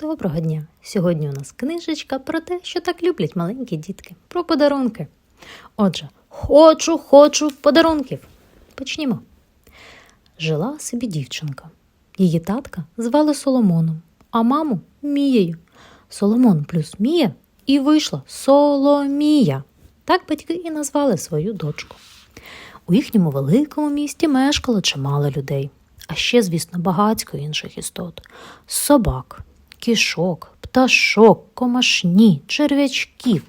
Доброго дня! Сьогодні у нас книжечка про те, що так люблять маленькі дітки, про подарунки. Отже, хочу, хочу подарунків. Почнімо. Жила собі дівчинка. Її татка звали Соломоном, а маму Мією. Соломон плюс Мія і вийшла Соломія. Так батьки і назвали свою дочку. У їхньому великому місті мешкало чимало людей, а ще, звісно, багатько інших істот: собак, кішок, пташок, комашні, черв'ячків.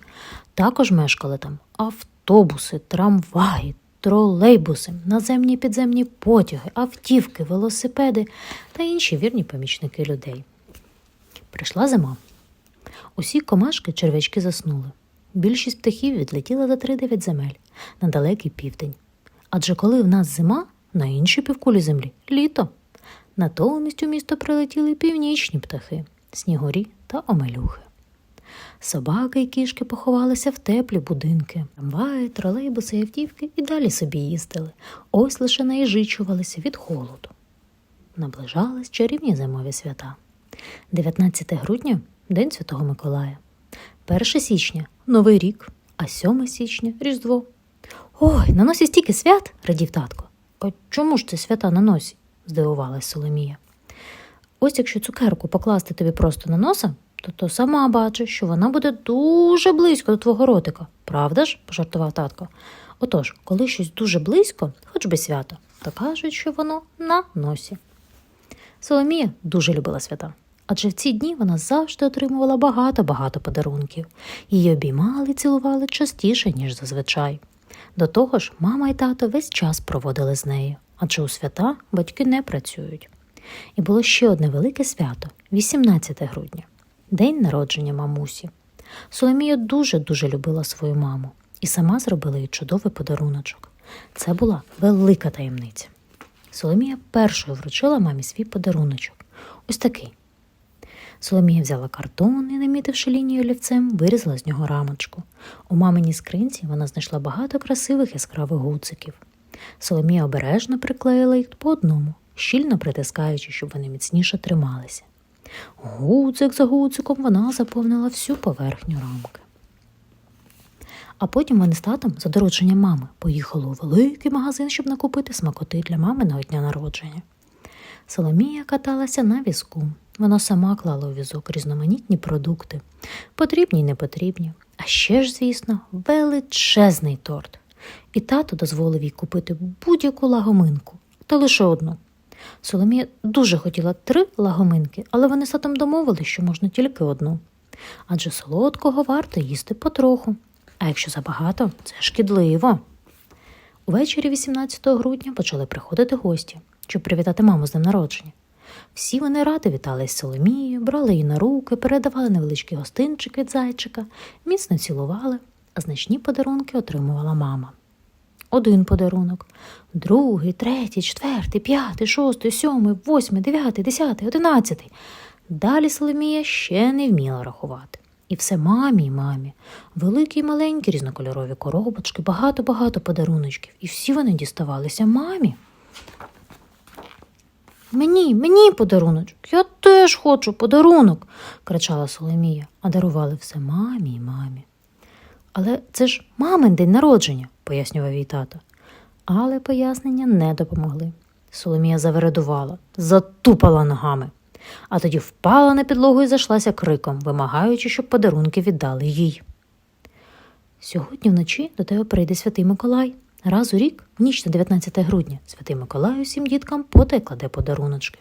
Також мешкали там автобуси, трамваї, тролейбуси, наземні підземні потяги, автівки, велосипеди та інші вірні помічники людей. Прийшла зима. Усі комашки черв'ячки заснули. Більшість птахів відлетіла за тридев'ять земель на далекий південь. Адже коли в нас зима, на іншій півкулі землі літо. Натомість у місто прилетіли північні птахи, снігурі та омелюхи. Собаки і кішки поховалися в теплі будинки, трамваї, тролейбуси автівки і далі собі їздили. Ось лише наїжичувалися від холоду. Наближались чарівні зимові свята. 19 грудня День Святого Миколая. 1 січня Новий рік, а 7 січня Різдво. Ой, на носі стільки свят, радів татко. А чому ж це свята на носі? здивувалась Соломія. Ось якщо цукерку покласти тобі просто на носа, то то сама бачиш, що вона буде дуже близько до твого ротика. Правда ж? пожартував татко. Отож, коли щось дуже близько, хоч би свято, то кажуть, що воно на носі. Соломія дуже любила свята, адже в ці дні вона завжди отримувала багато-багато подарунків. Її обіймали цілували частіше, ніж зазвичай. До того ж, мама і тато весь час проводили з нею, адже у свята батьки не працюють. І було ще одне велике свято 18 грудня, день народження мамусі. Соломія дуже-дуже любила свою маму і сама зробила їй чудовий подаруночок. Це була велика таємниця. Соломія першою вручила мамі свій подаруночок. Ось такий. Соломія взяла картон і, намітивши лінію олівцем, вирізала з нього рамочку. У маминій скринці вона знайшла багато красивих яскравих гуциків. Соломія обережно приклеїла їх по одному, щільно притискаючи, щоб вони міцніше трималися. Гуцик за гуциком вона заповнила всю поверхню рамки. А потім вони з татом, за дорученням мами, поїхали у великий магазин, щоб накупити смакоти для маминого дня народження. Соломія каталася на візку. Вона сама клала у візок різноманітні продукти, потрібні й непотрібні. А ще ж, звісно, величезний торт. І тато дозволив їй купити будь-яку лагоминку, та лише одну. Соломія дуже хотіла три лагоминки, але вони з татом домовились, що можна тільки одну. Адже солодкого варто їсти потроху, а якщо забагато, це шкідливо. Увечері 18 грудня почали приходити гості, щоб привітати маму з днем народження. Всі вони ради вітались з Соломією, брали її на руки, передавали невеличкі гостинчик від зайчика, міцно цілували, а значні подарунки отримувала мама. Один подарунок, другий, третій, четвертий, п'ятий, шостий, сьомий, восьмий, дев'ятий, десятий, одинадцятий. Далі Соломія ще не вміла рахувати. І все мамі й мамі. Великі й маленькі різнокольорові коробочки, багато-багато подаруночків. І всі вони діставалися мамі. Мені, мені подаруночок, я теж хочу подарунок, кричала Соломія, а дарували все мамі й мамі. Але це ж мамин день народження, пояснював їй тато. Але пояснення не допомогли. Соломія завередувала, затупала ногами, а тоді впала на підлогу і зайшлася криком, вимагаючи, щоб подарунки віддали їй. Сьогодні вночі до тебе прийде святий Миколай. Раз у рік, в ніч на 19 грудня, святий Миколай усім діткам потай кладе подаруночки.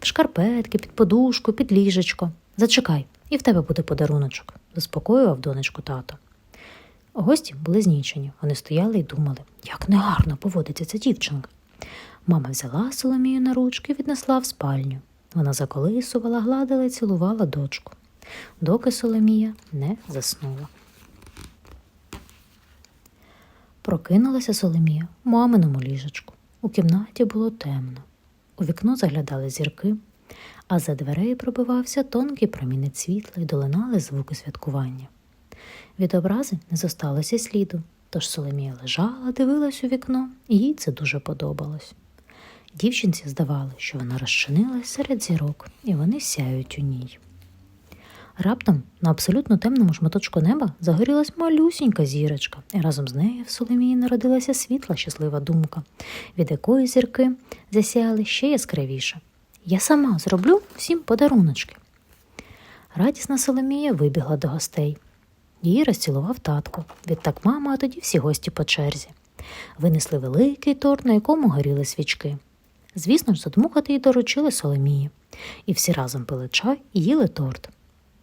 В шкарпетки, під подушку, під ліжечко. Зачекай, і в тебе буде подаруночок, заспокоював донечку тато. Гості були знічені. Вони стояли і думали, як негарно поводиться ця дівчинка. Мама взяла Соломію на ручки і віднесла в спальню. Вона заколисувала, гладила і цілувала дочку, доки Соломія не заснула. Прокинулася Соломія в маминому ліжечку. У кімнаті було темно. У вікно заглядали зірки, а за дверей пробивався тонкий промінець світла і долинали звуки святкування. Від образи не зосталося сліду, тож Соломія лежала, дивилась у вікно, і їй це дуже подобалось. Дівчинці здавалося, що вона розчинилась серед зірок, і вони сяють у ній. Раптом на абсолютно темному шматочку неба загорілась малюсінька зірочка, і разом з нею в Соломії народилася світла, щаслива думка, від якої зірки засяяли ще яскравіше. Я сама зроблю всім подаруночки. Радісна Соломія вибігла до гостей. Її розцілував татко. Відтак мама, а тоді всі гості по черзі. Винесли великий торт, на якому горіли свічки. Звісно ж, задмухати й доручили Соломії. І всі разом пили чай і їли торт.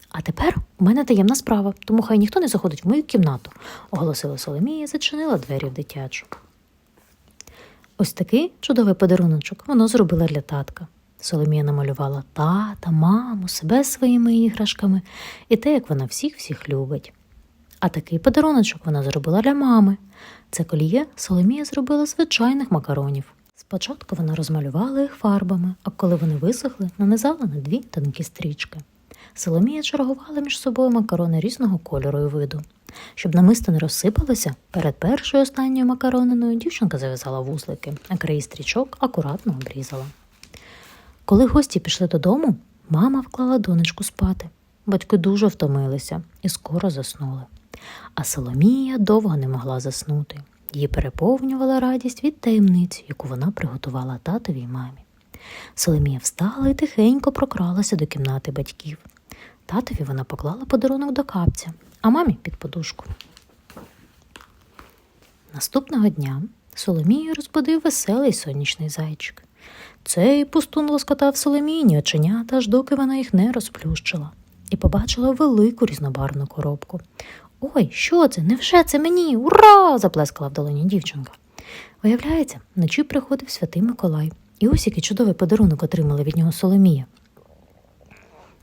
А тепер у мене таємна справа, тому хай ніхто не заходить в мою кімнату, оголосила Соломія і зачинила двері в дитячу. Ось такий чудовий подаруночок вона зробила для татка. Соломія намалювала тата, маму, себе своїми іграшками і те, як вона всіх всіх любить. А такий подаруночок вона зробила для мами. Це коліє Соломія зробила звичайних макаронів. Спочатку вона розмалювала їх фарбами, а коли вони висохли, нанизала на дві тонкі стрічки. Соломія чергувала між собою макарони різного кольору і виду. Щоб намисто не розсипалося, перед першою останньою макарониною дівчинка зав'язала вузлики, а краї стрічок акуратно обрізала. Коли гості пішли додому, мама вклала донечку спати. Батьки дуже втомилися і скоро заснули. А Соломія довго не могла заснути. Її переповнювала радість від таємниць, яку вона приготувала татові й мамі. Соломія встала і тихенько прокралася до кімнати батьків. Татові вона поклала подарунок до капця, а мамі під подушку. Наступного дня Соломію розбудив веселий сонячний зайчик. Цей пустун лоскотав Соломійні оченята, аж доки вона їх не розплющила, і побачила велику різнобарвну коробку. Ой, що це? Невже це мені? Ура! заплескала в долоні дівчинка. Виявляється, вночі приходив святий Миколай, і ось який чудовий подарунок отримала від нього Соломія.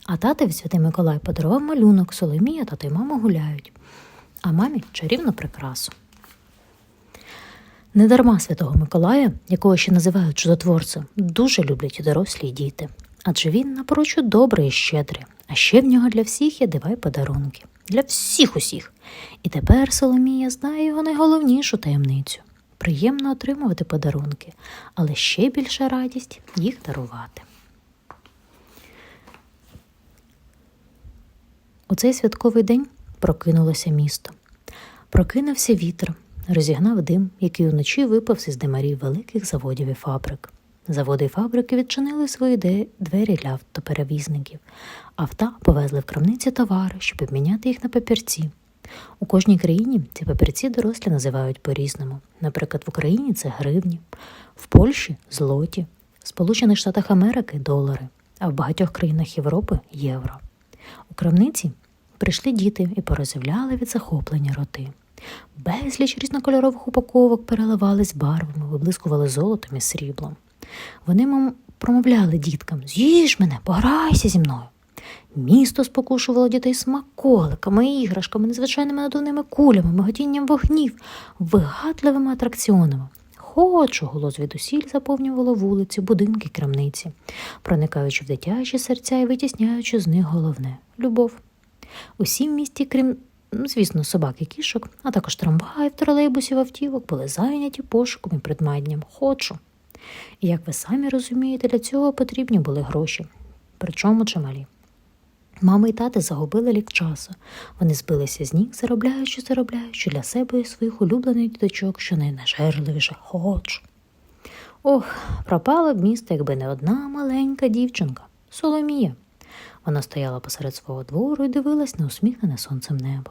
А татові святий Миколай подарував малюнок Соломія, тато й мама гуляють, а мамі чарівну прикрасу. Недарма святого Миколая, якого ще називають чудотворцем, дуже люблять і дорослі і діти, адже він напрочуд добрий і щедрий, а ще в нього для всіх є дива й подарунки. Для всіх усіх. І тепер Соломія знає його найголовнішу таємницю. Приємно отримувати подарунки, але ще більша радість їх дарувати. У цей святковий день прокинулося місто. Прокинувся вітер, розігнав дим, який уночі випав із димарів великих заводів і фабрик. Заводи й фабрики відчинили свої двері для автоперевізників. Авта повезли в крамниці товари, щоб обміняти їх на папірці. У кожній країні ці папірці дорослі називають по-різному. Наприклад, в Україні це гривні, в Польщі злоті, в Сполучених Штатах Америки долари, а в багатьох країнах Європи євро. У крамниці прийшли діти і порозявляли від захоплення роти. Безліч різнокольорових упаковок переливались барвами, виблискували золотом і сріблом. Вони промовляли діткам: З'їж мене, пограйся зі мною. Місто спокушувало дітей смаколиками, іграшками, незвичайними надувними кулями, миготінням вогнів, вигадливими атракціонами. Хочу, голос звідусіль заповнювало вулиці, будинки, крамниці, проникаючи в дитячі серця і витісняючи з них головне любов. Усі в місті, крім, ну, звісно, собак і кішок, а також трамваїв, тролейбусів, автівок, були зайняті пошуком і придманням хочу. І як ви самі розумієте, для цього потрібні були гроші, причому чималі. Мама і тати загубили лік часу. Вони збилися з ніг, заробляючи, заробляючи для себе і своїх улюблених діточок, що найнажерливіше хочу. Ох, пропала б місто, якби не одна маленька дівчинка Соломія. Вона стояла посеред свого двору і дивилась на усміхнене сонцем небо.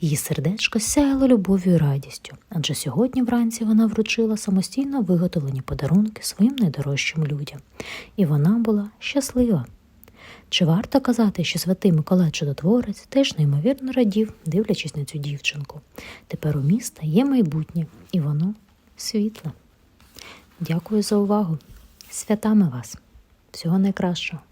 Її сердечко сяяло любов'ю і радістю, адже сьогодні вранці вона вручила самостійно виготовлені подарунки своїм найдорожчим людям, і вона була щаслива. Чи варто казати, що святий Миколай Чудотворець теж неймовірно радів, дивлячись на цю дівчинку. Тепер у міста є майбутнє, і воно світле. Дякую за увагу. Святами вас! Всього найкращого!